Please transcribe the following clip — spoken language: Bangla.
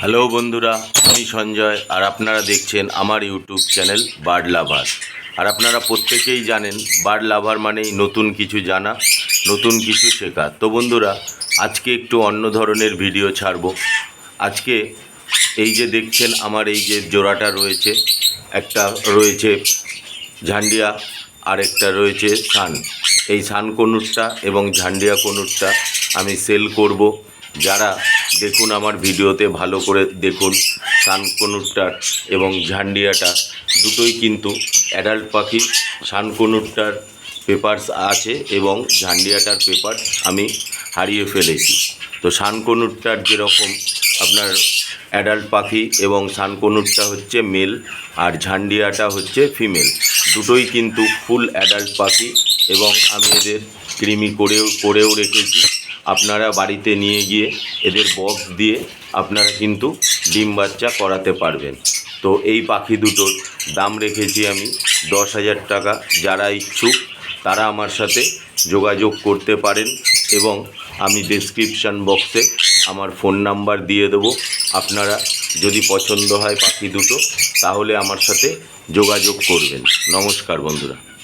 হ্যালো বন্ধুরা, আমি সঞ্জয় আর আপনারা দেখছেন আমার ইউটিউব চ্যানেল বার্ড লাভার। আর আপনারা প্রত্যেকেই জানেন বার্ড লাভার মানেই নতুন কিছু জানা, নতুন কিছু শেখা। তো বন্ধুরা, আজকে একটু অন্য ধরনের ভিডিও ছাড়বো। আজকে এই যে দেখছেন আমার এই যে জোড়াটা রয়েছে, একটা রয়েছে ঝান্ডিয়া আর একটা রয়েছে সান। এই সান কনুরটা এবং ঝান্ডিয়া কনুরটা আমি সেল করব। যারা দেখুন আমার ভিডিওতে ভালো করে দেখুন শানকনুরটার এবং ঝান্ডিয়াটা। দুটোই কিন্তু অ্যাডাল্ট পাখি। সান কনুরটার পেপারস আছে এবং ঝান্ডিয়াটার পেপার আমি হারিয়ে ফেলেছি। তো শানকনুরটার যেরকম আপনার অ্যাডাল্ট পাখি এবং শানকনুরটা হচ্ছে মেল আর ঝান্ডিয়াটা হচ্ছে ফিমেল দুটোই কিন্তু ফুল অ্যাডাল্ট পাখি এবং আমি এদের কৃমি করেও করেও রেখেছি। আপনারা বাড়িতে নিয়ে গিয়ে এদের বক্স দিয়ে আপনারা কিন্তু ডিম বাচ্চা করাতে পারবেন। তো এই পাখি দুটোর দাম রেখেছি আমি দশ হাজার টাকা। যারা ইচ্ছুক, তারা আমার সাথে যোগাযোগ করতে পারেন এবং আমি ডেসক্রিপশান বক্সে আমার ফোন নাম্বার দিয়ে দেবো। আপনারা যদি পছন্দ হয় পাখি দুটো, তাহলে আমার সাথে যোগাযোগ করবেন। নমস্কার বন্ধুরা।